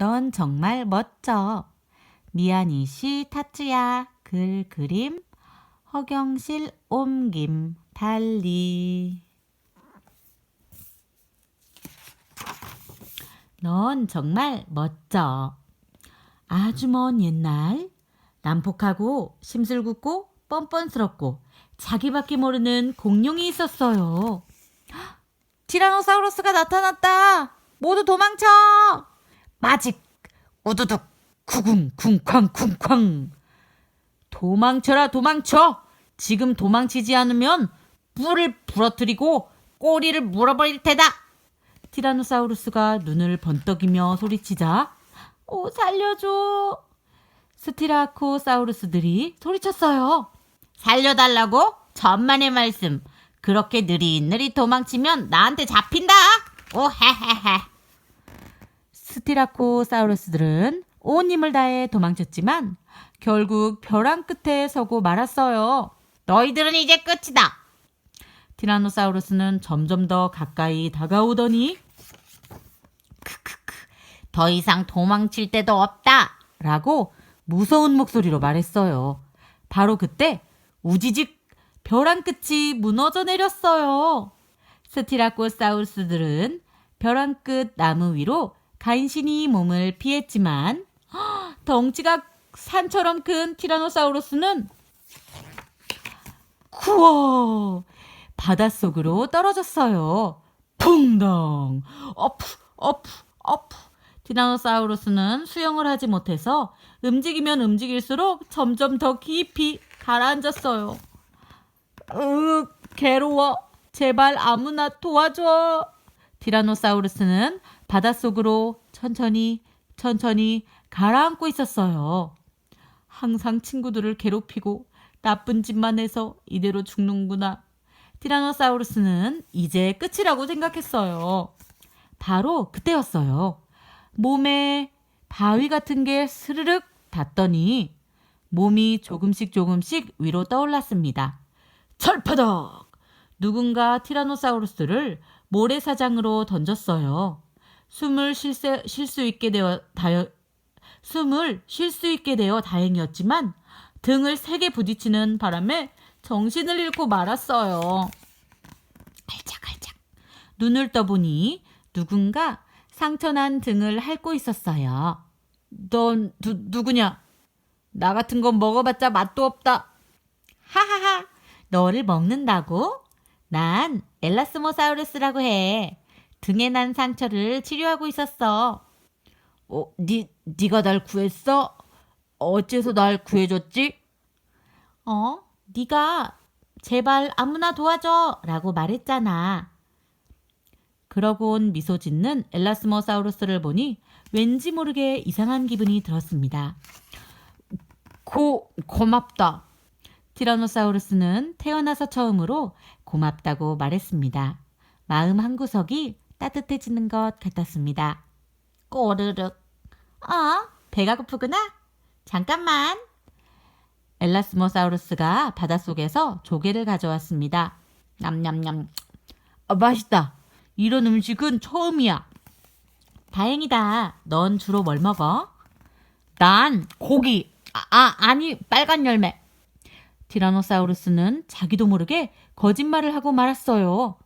넌 정말 멋져. 미안이 씨 타츠야. 글 그림. 허경실 옮김 달리. 넌 정말 멋져. 아주 먼 옛날 난폭하고 심술궂고 뻔뻔스럽고 자기밖에 모르는 공룡이 있었어요. 티라노사우루스가 나타났다. 모두 도망쳐. 마직 우두둑 구궁 쿵쾅 쿵쾅. 도망쳐라 도망쳐. 지금 도망치지 않으면 뿔을 부러뜨리고 꼬리를 물어버릴 테다. 티라노사우루스가 눈을 번떡이며 소리치자 오 살려줘. 스티라코사우루스들이 소리쳤어요. 살려달라고? 천만의 말씀. 그렇게 느릿느릿 도망치면 나한테 잡힌다. 오헤헤헤. 스티라코사우루스들은 온 힘을 다해 도망쳤지만 결국 벼랑 끝에 서고 말았어요. 너희들은 이제 끝이다. 티라노사우루스는 점점 더 가까이 다가오더니 크크크 더 이상 도망칠 데도 없다 라고 무서운 목소리로 말했어요. 바로 그때 우지직 벼랑 끝이 무너져 내렸어요. 스티라코사우루스들은 벼랑 끝 나무 위로 간신히 몸을 피했지만 헉, 덩치가 산처럼 큰 티라노사우루스는 쿠어 바닷속으로 떨어졌어요. 퐁당 어프 어프 어프 티라노사우루스는 수영을 하지 못해서 움직이면 움직일수록 점점 더 깊이 가라앉았어요. 으 괴로워 제발 아무나 도와줘 티라노사우루스는 바닷속으로 천천히 천천히 가라앉고 있었어요. 항상 친구들을 괴롭히고 나쁜 짓만 해서 이대로 죽는구나. 티라노사우루스는 이제 끝이라고 생각했어요. 바로 그때였어요. 몸에 바위 같은 게 스르륵 닿더니 몸이 조금씩 조금씩 위로 떠올랐습니다. 철파덕! 누군가 티라노사우루스를 모래사장으로 던졌어요. 숨을 쉴수 있게 되어 다여, 숨을 쉴 수 있게 되어 다행이었지만 등을 세게 부딪히는 바람에 정신을 잃고 말았어요. 알짝알짝. 눈을 떠보니 누군가 상처난 등을 핥고 있었어요. 넌 누, 누구냐? 나 같은 건 먹어봤자 맛도 없다. 하하하. 너를 먹는다고? 난 엘라스모사우루스라고 해. 등에 난 상처를 치료하고 있었어. 어, 니, 니가 날 구했어? 어째서 날 구해줬지? 어? 네가 제발 아무나 도와줘 라고 말했잖아. 그러고 온 미소 짓는 엘라스모사우루스를 보니 왠지 모르게 이상한 기분이 들었습니다. 고, 고맙다. 티라노사우루스는 태어나서 처음으로 고맙다고 말했습니다. 마음 한구석이 따뜻해지는 것 같았습니다. 꼬르륵. 어, 배가 고프구나? 잠깐만. 엘라스모사우루스가 바닷속에서 조개를 가져왔습니다. 냠냠냠. 아, 맛있다. 이런 음식은 처음이야. 다행이다. 넌 주로 뭘 먹어? 난 고기. 아, 아 아니, 빨간 열매. 티라노사우루스는 자기도 모르게 거짓말을 하고 말았어요.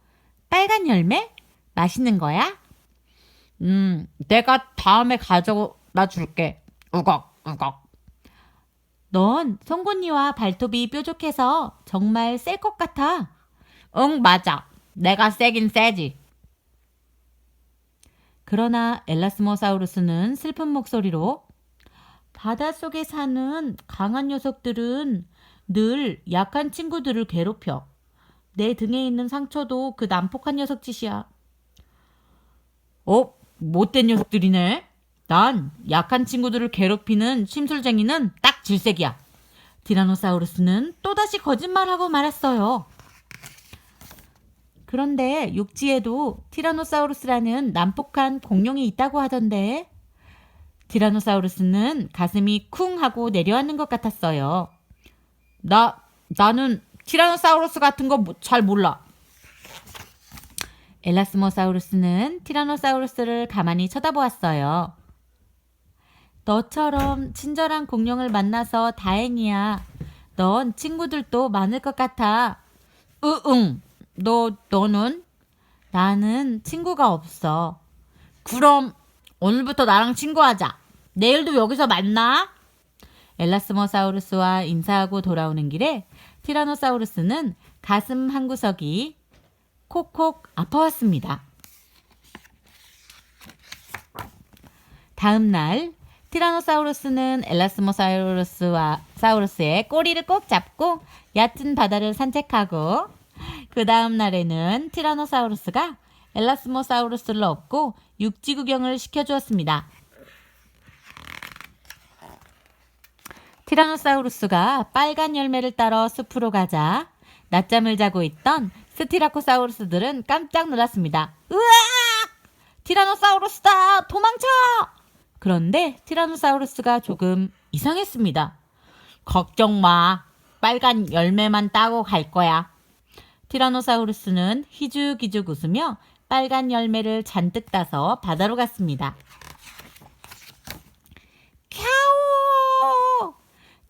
빨간 열매? 맛있는 거야? 음, 내가 다음에 가져다 줄게. 우걱, 우걱. 넌 송곳니와 발톱이 뾰족해서 정말 셀 것 같아. 응, 맞아. 내가 세긴 세지. 그러나 엘라스모사우루스는 슬픈 목소리로 바닷속에 사는 강한 녀석들은 늘 약한 친구들을 괴롭혀. 내 등에 있는 상처도 그 난폭한 녀석 짓이야. 어? 못된 녀석들이네. 난 약한 친구들을 괴롭히는 심술쟁이는 딱 질색이야. 티라노사우루스는 또다시 거짓말하고 말았어요. 그런데 육지에도 티라노사우루스라는 난폭한 공룡이 있다고 하던데 티라노사우루스는 가슴이 쿵 하고 내려앉는 것 같았어요. 나 나는 티라노사우루스 같은 거 잘 몰라. 엘라스모사우루스는 티라노사우루스를 가만히 쳐다보았어요. 너처럼 친절한 공룡을 만나서 다행이야. 넌 친구들도 많을 것 같아. 으응. 너, 너는? 나는 친구가 없어. 그럼 오늘부터 나랑 친구하자. 내일도 여기서 만나. 엘라스모사우루스와 인사하고 돌아오는 길에 티라노사우루스는 가슴 한 구석이 콕콕 아파왔습니다. 다음 날 티라노사우루스는 엘라스모사우루스와 사우루스의 꼬리를 꼭 잡고 얕은 바다를 산책하고 그 다음 날에는 티라노사우루스가 엘라스모사우루스를 업고 육지 구경을 시켜주었습니다. 티라노사우루스가 빨간 열매를 따러 숲으로 가자 낮잠을 자고 있던 스티라코사우루스들은 깜짝 놀랐습니다. 으악! 티라노사우루스다! 도망쳐! 그런데 티라노사우루스가 조금 이상했습니다. 걱정 마. 빨간 열매만 따고 갈 거야. 티라노사우루스는 희죽희죽 웃으며 빨간 열매를 잔뜩 따서 바다로 갔습니다. 캬오!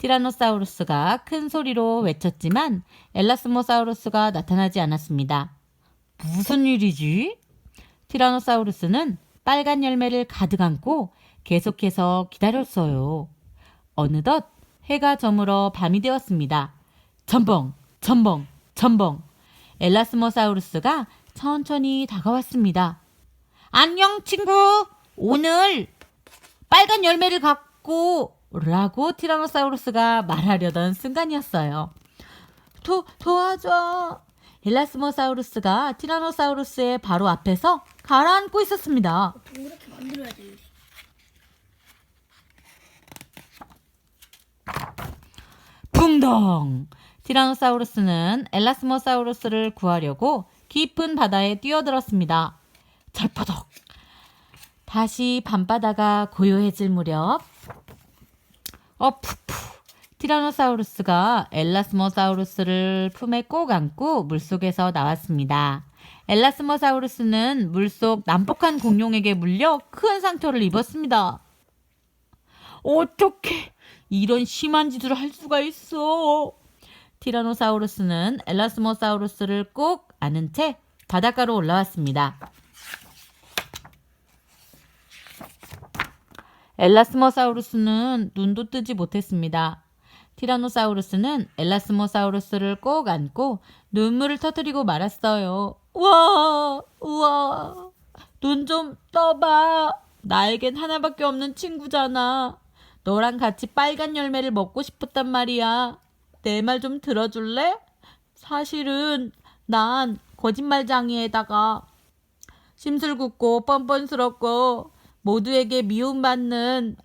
티라노사우루스가 큰 소리로 외쳤지만 엘라스모사우루스가 나타나지 않았습니다. 무슨 일이지? 티라노사우루스는 빨간 열매를 가득 안고 계속해서 기다렸어요. 어느덧 해가 저물어 밤이 되었습니다. 첨벙, 첨벙, 첨벙. 엘라스모사우루스가 천천히 다가왔습니다. 안녕, 친구. 오늘 빨간 열매를 갖고 라고 티라노사우루스가 말하려던 순간이었어요. 도, 도와줘. 엘라스모사우루스가 티라노사우루스의 바로 앞에서 가라앉고 있었습니다. 동그랗게 만들어야 돼. 붕덩! 티라노사우루스는 엘라스모사우루스를 구하려고 깊은 바다에 뛰어들었습니다. 철퍼덕! 다시 밤바다가 고요해질 무렵 어 푸푸 티라노사우루스가 엘라스모사우루스를 품에 꼭 안고 물속에서 나왔습니다. 엘라스모사우루스는 물속 난폭한 공룡에게 물려 큰 상처를 입었습니다. 어떻게 이런 심한 짓을 할 수가 있어? 티라노사우루스는 엘라스모사우루스를 꼭 안은 채 바닷가로 올라왔습니다. 엘라스모사우루스는 눈도 뜨지 못했습니다. 티라노사우루스는 엘라스모사우루스를 꼭 안고 눈물을 터뜨리고 말았어요. 우와, 우와, 눈 좀 떠봐. 나에겐 하나밖에 없는 친구잖아. 너랑 같이 빨간 열매를 먹고 싶었단 말이야. 내 말 좀 들어줄래? 사실은 난 거짓말장애에다가 심술궂고 뻔뻔스럽고 모두에게 미움받는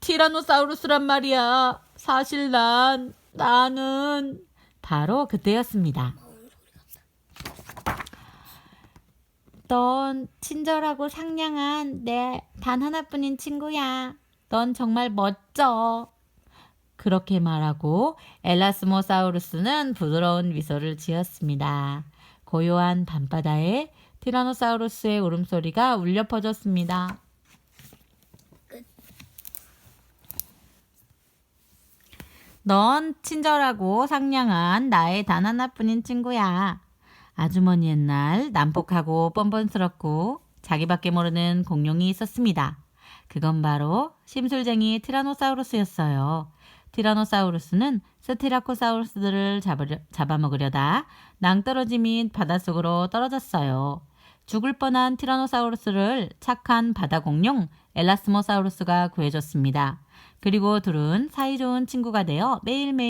티라노사우루스란 말이야. 사실 난 나는 바로 그때였습니다. 넌 친절하고 상냥한 내 단 하나뿐인 친구야. 넌 정말 멋져. 그렇게 말하고 엘라스모사우루스는 부드러운 미소를 지었습니다. 고요한 밤바다에 티라노사우루스의 울음소리가 울려 퍼졌습니다. 넌 친절하고 상냥한 나의 단 하나뿐인 친구야. 아주머니 옛날 난폭하고 뻔뻔스럽고 자기밖에 모르는 공룡이 있었습니다. 그건 바로 심술쟁이 티라노사우루스였어요. 티라노사우루스는 스티라코사우루스들을 잡으려, 잡아먹으려다 낭떠러지 및 바닷속으로 떨어졌어요. 죽을 뻔한 티라노사우루스를 착한 바다 공룡 엘라스모사우루스가 구해줬습니다. 그리고 둘은 사이좋은 친구가 되어 매일매일